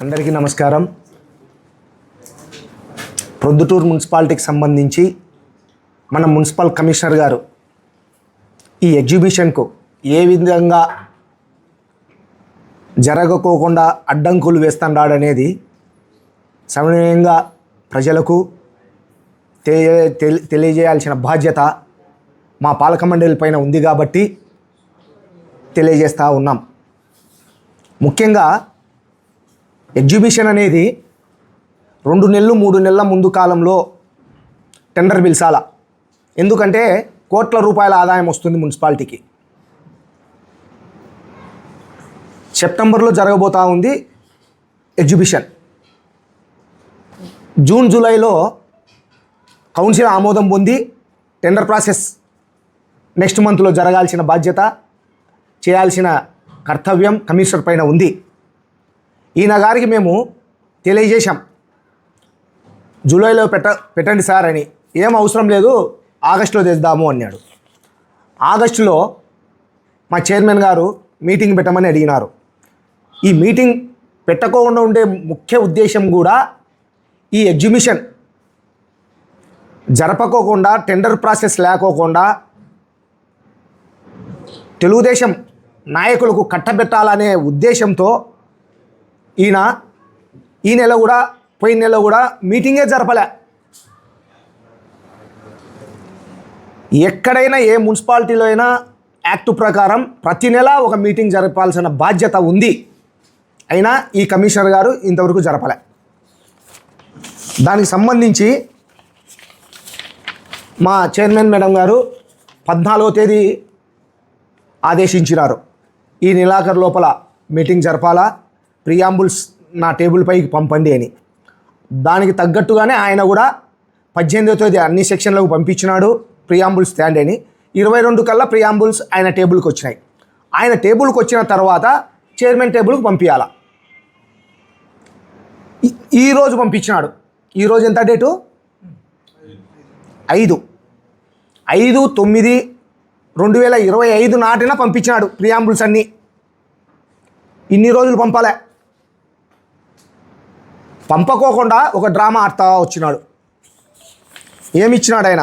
అందరికీ నమస్కారం. ప్రొద్దుటూరు మున్సిపాలిటీకి సంబంధించి మన మున్సిపల్ కమిషనర్ గారు ఈ ఎగ్జిబిషన్కు ఏ విధంగా జరగకోకుండా అడ్డంకులు వేస్తున్నాడనేది సమన్వయంగా ప్రజలకు తెలి- తెలియజేయాల్సిన బాధ్యత మా పాలక మండలి పైన ఉంది కాబట్టి తెలియజేస్తూ ఉన్నాం. ముఖ్యంగా ఎగ్జిబిషన్ అనేది రెండు నెలలు మూడు నెలల ముందు కాలంలో టెండర్ పిలిచాల? ఎందుకంటే కోట్ల రూపాయల ఆదాయం వస్తుంది మున్సిపాలిటీకి. సెప్టెంబర్లో జరగబోతా ఉంది ఎగ్జిబిషన్. జూన్ జూలైలో కౌన్సిల్ ఆమోదం పొంది టెండర్ ప్రాసెస్ నెక్స్ట్ మంత్లో జరగాల్సిన బాధ్యత చేయాల్సిన కర్తవ్యం కమిషనర్ పైన ఉంది. ఈయన గారికి మేము తెలియజేశాం. జూలైలో పెట్ట పెట్టండి సార్ అని. ఏం అవసరం లేదు ఆగస్టులో తెద్దాము అన్నాడు. ఆగస్టులో మా చైర్మన్ గారు మీటింగ్ పెట్టమని అడిగినారు. ఈ మీటింగ్ పెట్టకుండా ఉండే ముఖ్య ఉద్దేశం కూడా ఈ ఎగ్జిబిషన్ జరపకోకుండా టెండర్ ప్రాసెస్ లేకోకుండా తెలుగుదేశం నాయకులకు కట్టబెట్టాలనే ఉద్దేశంతో ఈయన ఈ నెల కూడా పోయిన నెల కూడా మీటింగే జరపలే. ఎక్కడైనా ఏ మున్సిపాలిటీలో అయినా యాక్ట్ ప్రకారం ప్రతి నెల ఒక మీటింగ్ జరపాల్సిన బాధ్యత ఉంది. అయినా ఈ కమిషనర్ గారు ఇంతవరకు జరపలే. దానికి సంబంధించి మా చైర్మన్ మేడం గారు పద్నాలుగో తేదీ ఆదేశించినారు. ఈ నెలాఖరు లోపల మీటింగ్ జరపాలా? ప్రియాంబుల్స్ నా టేబుల్ పైకి పంపండి అని. దానికి తగ్గట్టుగానే ఆయన కూడా పద్దెనిమిదో తేదీ అన్ని సెక్షన్లకు పంపించినాడు ప్రియాంబుల్స్ స్టాండ్ అని. ఇరవై రెండు కల్లా ప్రియాంబుల్స్ ఆయన టేబుల్కి వచ్చినాయి. ఆయన టేబుల్కి వచ్చిన తర్వాత చైర్మన్ టేబుల్కి పంపించాల ఈరోజు పంపించినాడు. ఈరోజు ఎంత డేటు? ఐదు. ఐదు తొమ్మిది రెండు వేల ఇరవై ఐదు నాటిన పంపించినాడు ప్రియాంబుల్స్ అన్నీ. ఇన్ని రోజులు పంపాలే. పంపకోకుండా ఒక డ్రామా ఆడతా వచ్చినాడు. ఏమిచ్చినాడు ఆయన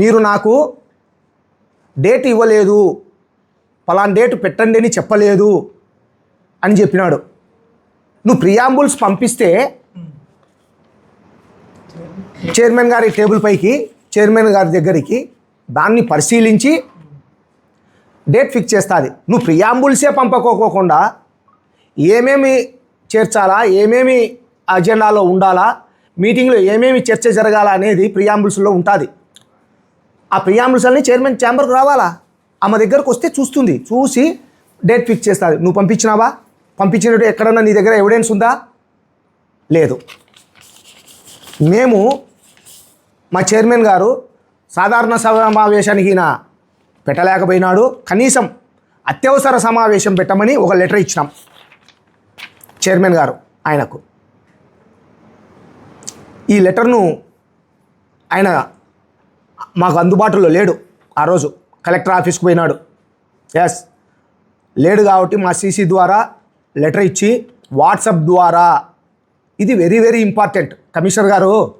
మీరు నాకు డేట్ ఇవ్వలేదు. పలాన్ డేట్ పెట్టండి అని చెప్పలేదు అని చెప్పినాడు. నువ్వు ప్రియాంబుల్స్ పంపిస్తే చైర్మన్ గారి టేబుల్ పైకి చైర్మన్ గారి దగ్గరికి దాన్ని పరిశీలించి డేట్ ఫిక్స్ చేస్తుంది. నువ్వు ప్రియాంబుల్సే పంపకోకుండా ఏమేమి చేర్చాలా ఏమేమి అజెండాలో ఉండాలా మీటింగ్లో ఏమేమి చర్చ జరగాల అనేది ప్రియాంబుల్స్లో ఉంటుంది. ఆ ప్రియాంబుల్స్ అన్ని చైర్మన్ ఛాంబర్కు రావాలా? ఆమె దగ్గరకు వస్తే చూస్తుంది. చూసి డేట్ ఫిక్స్ చేస్తుంది. నువ్వు పంపించినావా? పంపించినట్టు ఎక్కడన్నా నీ దగ్గర ఎవిడెన్స్ ఉందా? లేదు. మేము మా చైర్మన్ గారు సాధారణ సమావేశానికి ఈయన పెట్టలేకపోయినాడు. కనీసం అత్యవసర సమావేశం పెట్టమని ఒక లెటర్ ఇచ్చినాం. చైర్మన్ గారు ఆయనకు. ఈ లెటర్ను ఆయన మాకు అందుబాటులో లేడు ఆ రోజు. కలెక్టర్ ఆఫీస్కి పోయినాడు. ఎస్ లేడు కాబట్టి మా సీసీ ద్వారా లెటర్ ఇచ్చి వాట్సాప్ ద్వారా. ఇది వెరీ వెరీ ఇంపార్టెంట్. కమిషనర్ గారు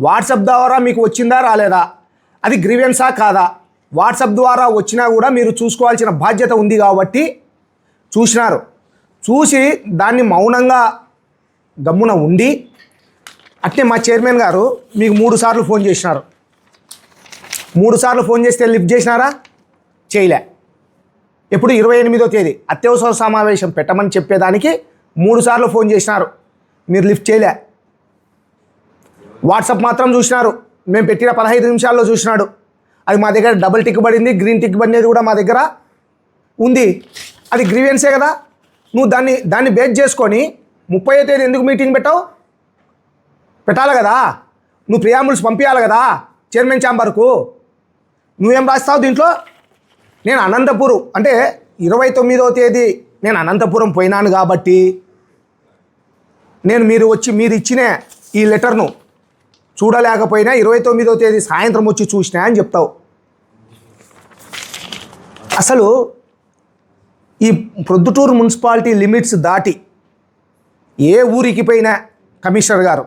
వాట్సాప్ ద్వారా మీకు వచ్చిందా రాలేదా? అది గ్రీవెన్సా కాదా? వాట్సాప్ ద్వారా వచ్చినా కూడా మీరు చూసుకోవాల్సిన బాధ్యత ఉంది కాబట్టి చూసినారు. చూసి దాన్ని మౌనంగా గమ్మున ఉండి అట్నే మా చైర్మన్ గారు మీకు మూడు సార్లు ఫోన్ చేసినారు. మూడు సార్లు ఫోన్ చేస్తే లిఫ్ట్ చేసినారా? చేయలే. ఎప్పుడు ఇరవై ఎనిమిదో తేదీ అత్యవసర సమావేశం పెట్టమని చెప్పేదానికి మూడు సార్లు ఫోన్ చేసినారు. మీరు లిఫ్ట్ చేయలే. వాట్సాప్ మాత్రం చూసినారు. మేము పెట్టిన పదహైదు నిమిషాల్లో చూసినాడు. అది మా దగ్గర డబుల్ టిక్ పడింది గ్రీన్ టిక్ పడినది కూడా మా దగ్గర ఉంది. అది గ్రీవెన్సే కదా? నువ్వు దాన్ని దాన్ని బేస్ చేసుకొని ముప్పై తేదీ ఎందుకు మీటింగ్ పెట్టావు? పెట్టాలి కదా. నువ్వు ప్రియాంబుల్స్ పంపించాలి కదా చైర్మన్ ఛాంబర్కు నువ్వేం రాస్తావు దీంట్లో? నేను అనంతపురం అంటే ఇరవై తొమ్మిదో తేదీ నేను అనంతపురం పోయినాను కాబట్టి నేను మీరు వచ్చి మీరు ఇచ్చిన ఈ లెటర్ను చూడలేకపోయినా ఇరవై తొమ్మిదో తేదీ సాయంత్రం వచ్చి చూసినా అని చెప్తావు. అసలు ఈ ప్రొద్దుటూరు మున్సిపాలిటీ లిమిట్స్ దాటి ఏ ఊరికి పోయినా కమిషనర్ గారు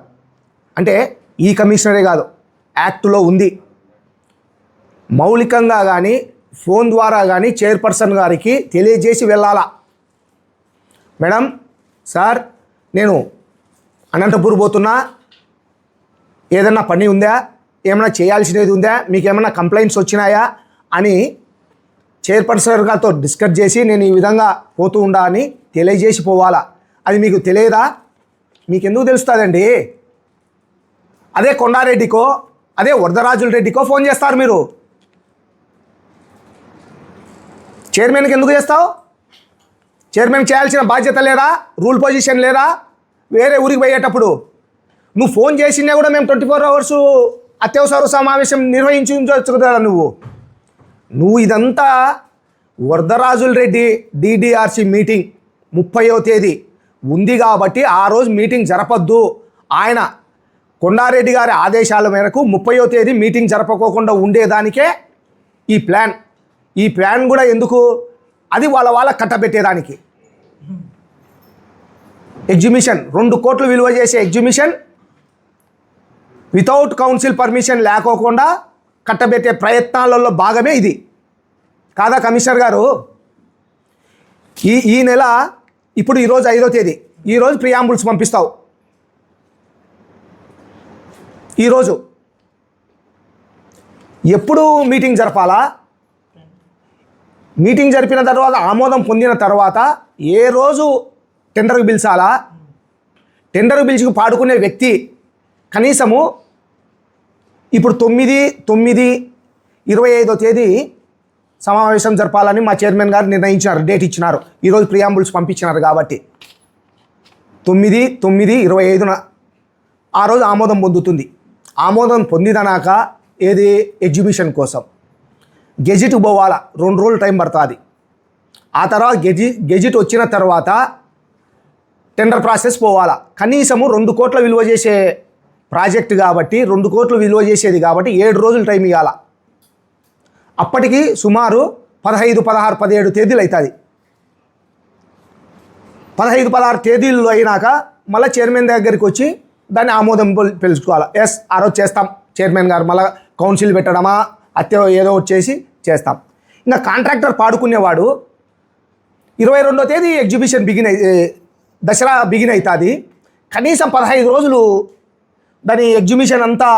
అంటే ఈ కమిషనరే కాదు యాక్ట్లో ఉంది. మౌలికంగా కానీ ఫోన్ ద్వారా కానీ చైర్పర్సన్ గారికి తెలియజేసి వెళ్ళాలా? మేడం సార్ నేను అనంతపూర్ పోతున్నా. ఏదన్నా పని ఉందా? ఏమైనా చేయాల్సినది ఉందా? మీకు ఏమైనా కంప్లైంట్స్ వచ్చినాయా? అని చైర్పర్సన్ గారితో డిస్కస్ చేసి నేను ఈ విధంగా పోతూ ఉండా అని తెలియజేసి పోవాలా? అది మీకు తెలియదా? మీకు ఎందుకు తెలుస్తుందండి? అదే కొండారెడ్డికో అదే వరదరాజుల రెడ్డికో ఫోన్ చేస్తారు మీరు. చైర్మన్కి ఎందుకు చేస్తావు? చైర్మన్ చేయాల్సిన బాధ్యత లేదా? రూల్ పొజిషన్ లేదా? వేరే ఊరికి పోయేటప్పుడు. నువ్వు ఫోన్ చేసినా కూడా మేము ట్వంటీ ఫోర్ అవర్స్ అత్యవసర సమావేశం నిర్వహించవచ్చు కదా నువ్వు. నువ్వు ఇదంతా వరదరాజుల రెడ్డి డిడిఆర్సి మీటింగ్ ముప్పయో తేదీ ఉంది కాబట్టి ఆ రోజు మీటింగ్ జరపద్దు. ఆయన కొండారెడ్డి గారి ఆదేశాల మేరకు ముప్పయో తేదీ మీటింగ్ జరపకోకుండా ఉండేదానికే ఈ ప్లాన్ ఈ ప్లాన్ కూడా ఎందుకు? అది వాళ్ళ వాళ్ళ కట్టబెట్టేదానికి. ఎగ్జిబిషన్ రెండు కోట్లు విలువ చేసే ఎగ్జిబిషన్ వితౌట్ కౌన్సిల్ పర్మిషన్ లేకోకుండా కట్టబెట్టే ప్రయత్నాలలో భాగమే ఇది. కాదా కమిషనర్ గారు? ఈ ఈ నెల ఇప్పుడు ఈరోజు ఐదో తేదీ. ఈరోజు ప్రియాంబుల్స్ పంపిస్తావు. ఈరోజు ఎప్పుడు మీటింగ్ జరపాలా? మీటింగ్ జరిపిన తర్వాత ఆమోదం పొందిన తర్వాత ఏ రోజు టెండర్కు పిలిచాలా? టెండర్ పిలిచి పాడుకునే వ్యక్తి కనీసము ఇప్పుడు తొమ్మిది తొమ్మిది ఇరవై ఐదో తేదీ సమావేశం జరపాలని మా చైర్మన్ గారు నిర్ణయించినారు డేట్ ఇచ్చినారు. ఈరోజు ప్రియాంబుల్స్ పంపించినారు కాబట్టి. తొమ్మిది తొమ్మిది ఇరవై ఐదున ఆ రోజు ఆమోదం పొందుతుంది. ఆమోదం పొందిదనాక ఏది? ఎగ్జిబిషన్ కోసం. గెజిట్ పోవాలా రెండు రోజులు టైం పడుతుంది. ఆ తర్వాత గెజి గెజిట్ వచ్చిన తర్వాత టెండర్ ప్రాసెస్ పోవాలా. కనీసము రెండు కోట్ల విలువ చేసే ప్రాజెక్ట్ కాబట్టి రెండు కోట్లు విలువ చేసేది కాబట్టి ఏడు రోజులు టైం ఇవ్వాల అప్పటికి సుమారు పదహైదు పదహారు పదిహేడు తేదీలు అవుతుంది పదహైదు పదహారు తేదీలు అయినాక మళ్ళీ చైర్మన్ దగ్గరికి వచ్చి దాన్ని ఆమోదం పిలుచుకోవాలి ఎస్ ఆ రోజు చేస్తాం. చైర్మన్ గారు మళ్ళీ కౌన్సిల్ పెట్టడమా అత్తే ఏదో వచ్చేసి చేస్తాం. ఇంకా కాంట్రాక్టర్ పాడుకునేవాడు ఇరవై రెండో తేదీ ఎగ్జిబిషన్ బిగిన్ దసరా బిగిన్ అవుతుంది కనీసం పదహైదు రోజులు దాని ఎగ్జిబిషన్ అంతా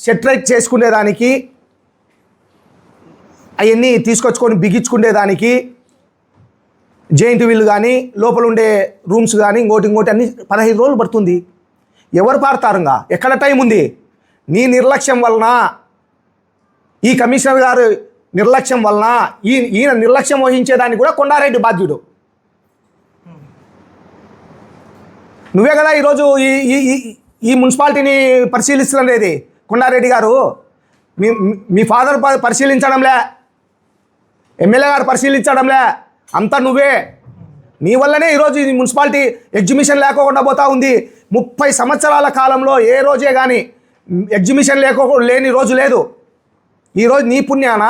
సెటరేట్ చేసుకునేదానికి అవన్నీ తీసుకొచ్చుకొని బిగించుకునేదానికి జైంట్ వీల్ కానీ లోపల ఉండే రూమ్స్ కానీ ఇంకోటి ఇంకోటి అన్ని పదహైదు రోజులు పడుతుంది. ఎవరు పాడతారుగా ఎక్కడ టైం ఉంది? నీ నిర్లక్ష్యం వలన ఈ కమిషనర్ గారు నిర్లక్ష్యం వలన ఈ ఈయన నిర్లక్ష్యం వహించేదానికి కూడా కొండారెడ్డి బాధ్యుడు. నువ్వే కదా ఈరోజు ఈ ఈ మున్సిపాలిటీని ఈ మున్సిపాలిటీని కొండారెడ్డి గారు. మీ మీ ఫాదర్ పరిశీలించడంలే. ఎమ్మెల్యే గారు పరిశీలించడంలే. అంతా నువ్వే. నీ వల్లనే ఈరోజు ఈ మున్సిపాలిటీ ఎగ్జిబిషన్ లేకోకుండా పోతా ఉంది. ముప్పై సంవత్సరాల కాలంలో ఏ రోజే కానీ ఎగ్జిబిషన్ లేకో లేని రోజు లేదు. ఈరోజు నీ పుణ్యాన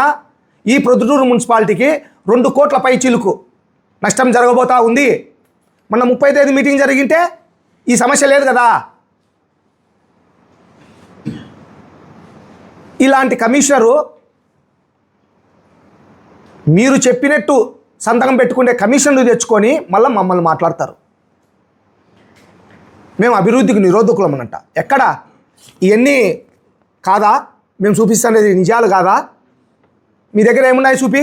ఈ ప్రొద్దుటూరు మున్సిపాలిటీకి రెండు కోట్ల పై చిలుకు నష్టం జరగబోతా ఉంది. మొన్న ముప్పై తేదీ మీటింగ్ జరిగింటే ఈ సమస్య లేదు కదా. ఇలాంటి కమిషనరు మీరు చెప్పినట్టు సంతకం పెట్టుకునే కమిషన్లు తెచ్చుకొని మళ్ళీ మమ్మల్ని మాట్లాడతారు. మేము అభివృద్ధికి నిరోధకులం అనంట ఎక్కడ? ఇవన్నీ కాదా? మేము చూపిస్తానేది నిజాలు కాదా? మీ దగ్గర ఏమున్నాయి చూపి?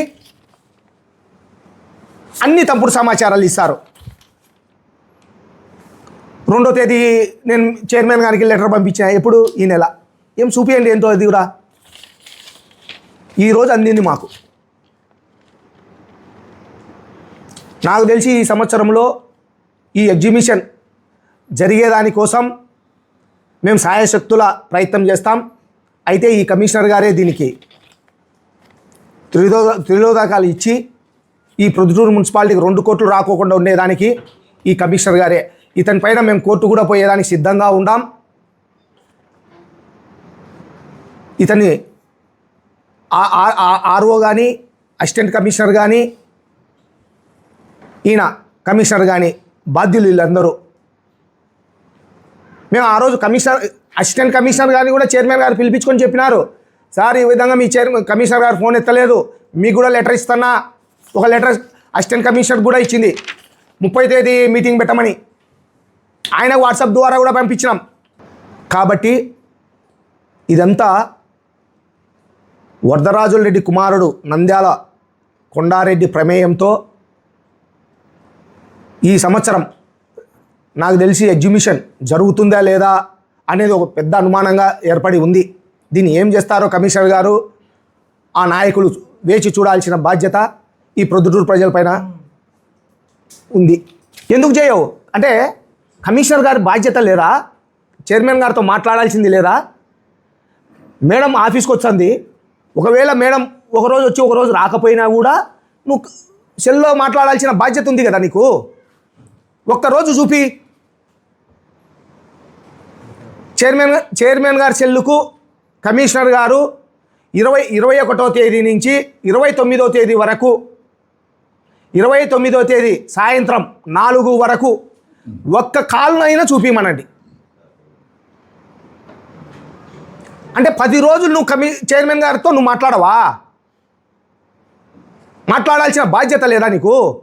అన్ని తప్పుడు సమాచారాలు ఇస్తారు. రెండో తేదీ నేను చైర్మన్ గారికి లెటర్ పంపించిన ఎప్పుడు? ఈ నెల. ఏం చూపియండి ఏంటో అది కూడా? ఈరోజు అందింది మాకు. నాకు తెలిసి ఈ సంవత్సరంలో ఈ ఎగ్జిబిషన్ జరిగేదానికోసం మేము సాయశక్తుల ప్రయత్నం చేస్తాం. అయితే ఈ కమిషనర్ గారే దీనికి త్రిలో త్రిలోదకాలు ఇచ్చి ఈ ప్రొద్దుటూరు మున్సిపాలిటీకి రెండు కోట్లు రాకోకుండా ఉండేదానికి ఈ కమిషనర్ గారే. ఇతని పైన మేము కోర్టు కూడా పోయేదానికి సిద్ధంగా ఉండాం. ఇతని ఆర్ఓ కానీ అసిస్టెంట్ కమిషనర్ కానీ ఈయన కమిషనర్ కానీ బాధ్యులు వీళ్ళందరూ. మేము ఆ రోజు కమిషనర్ అసిస్టెంట్ కమిషనర్ గారిని కూడా చైర్మన్ గారు పిలిపించుకొని చెప్పినారు. సార్ ఈ విధంగా మీ చైర్మన్ కమిషనర్ గారు ఫోన్ ఎత్తలేదు. మీకు కూడా లెటర్ ఇస్తున్నా. ఒక లెటర్ అసిస్టెంట్ కమిషనర్ కూడా ఇచ్చింది. ముప్పై తేదీ మీటింగ్ పెట్టమని. ఆయన వాట్సాప్ ద్వారా కూడా పంపించినాం. కాబట్టి ఇదంతా వరదరాజుల రెడ్డి కుమారుడు నంద్యాల కొండారెడ్డి ప్రమేయంతో ఈ సంవత్సరం నాకు తెలిసి ఎగ్జిబిషన్ జరుగుతుందా లేదా అనేది ఒక పెద్ద అనుమానంగా ఏర్పడి ఉంది. దీన్ని ఏం చేస్తారో కమిషనర్ గారు ఆ నాయకులు వేచి చూడాల్సిన బాధ్యత ఈ ప్రొద్దుటూరు ప్రజలపైన ఉంది. ఎందుకు చేయవు? అంటే కమిషనర్ గారి బాధ్యత లేదా చైర్మన్ గారితో మాట్లాడాల్సింది లేదా మేడం ఆఫీస్కి వచ్చింది ఒకవేళ మేడం ఒకరోజు వచ్చి ఒకరోజు రాకపోయినా కూడా నువ్వు సెల్లో మాట్లాడాల్సిన బాధ్యత ఉంది కదా నీకు? ఒక్కరోజు చూపి. చైర్మన్ చైర్మన్ గారి సెల్లుకు కమిషనర్ గారు ఇరవై ఇరవై ఒకటో తేదీ నుంచి ఇరవై తొమ్మిదో తేదీ వరకు ఇరవై తొమ్మిదో తేదీ సాయంత్రం నాలుగు వరకు ఒక్క కాల్నైనా చూపిమనండి. అంటే పది రోజులు నువ్వు కమి చైర్మన్ గారితో నువ్వు మాట్లాడవా? మాట్లాడాల్సిన బాధ్యత లేదా నీకు?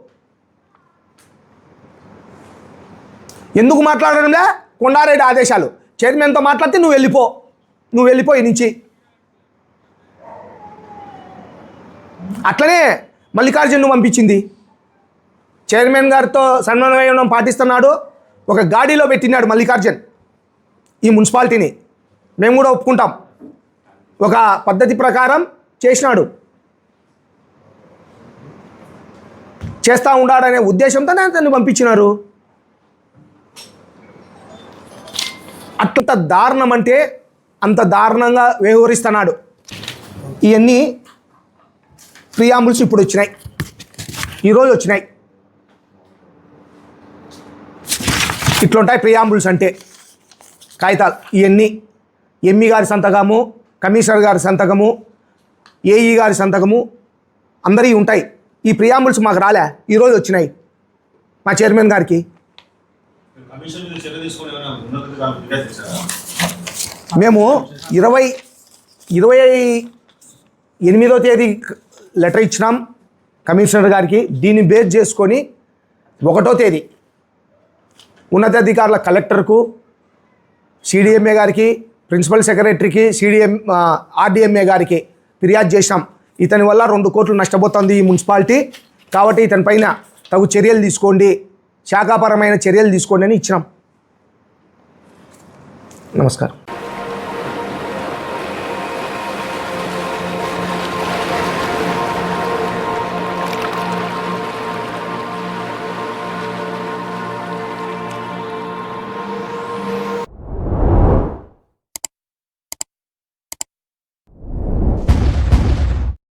ఎందుకు మాట్లాడడంలే? కొండారెడ్డి ఆదేశాలు. చైర్మన్తో మాట్లాడితే నువ్వు వెళ్ళిపో. నువ్వు వెళ్ళిపో నుంచి. అట్లనే మల్లికార్జును పంపించింది. చైర్మన్ గారితో సమన్వయం పాటిస్తున్నాడు. ఒక గాడిలో పెట్టినాడు మల్లికార్జున్. ఈ మున్సిపాలిటీని. మేము కూడా ఒప్పుకుంటాం. ఒక పద్ధతి ప్రకారం చేసినాడు. చేస్తూ ఉండాడనే ఉద్దేశంతో తను పంపించినారు. అట్లంత దారుణం అంటే అంత దారుణంగా వ్యవహరిస్తున్నాడు. ఇవన్నీ ప్రియాంబుల్స్ ఇప్పుడు వచ్చినాయి. ఈరోజు వచ్చినాయి. ఇట్లుంటాయి ప్రియాంబుల్స్ అంటే కాగితాలు. ఇవన్నీ ఎంఈ గారి సంతకము కమిషనర్ గారి సంతకము ఏఈ గారి సంతకము అందరివి ఉంటాయి. ఈ ప్రియాంబుల్స్ మాకు రాలే ఈరోజు వచ్చినాయి. మా చైర్మన్ గారికి. మేము ఇరవై ఇరవై ఎనిమిదో తేదీ లెటర్ ఇచ్చినాం కమిషనర్ గారికి. దీన్ని బేస్ చేసుకొని ఒకటో తేదీ ఉన్నతాధికారుల కలెక్టర్కు సిడిఎంఏ గారికి ప్రిన్సిపల్ సెక్రటరీకి సిడిఎం ఆర్డిఎంఏ గారికి ఫిర్యాదు చేశాం. ఇతని వల్ల రెండు కోట్లు నష్టపోతుంది ఈ మున్సిపాలిటీ. కాబట్టి ఇతని పైన తగు చర్యలు తీసుకోండి. శాఖాపరమైన చర్యలు తీసుకోండి అని ఇచ్చినాం. నమస్కారం.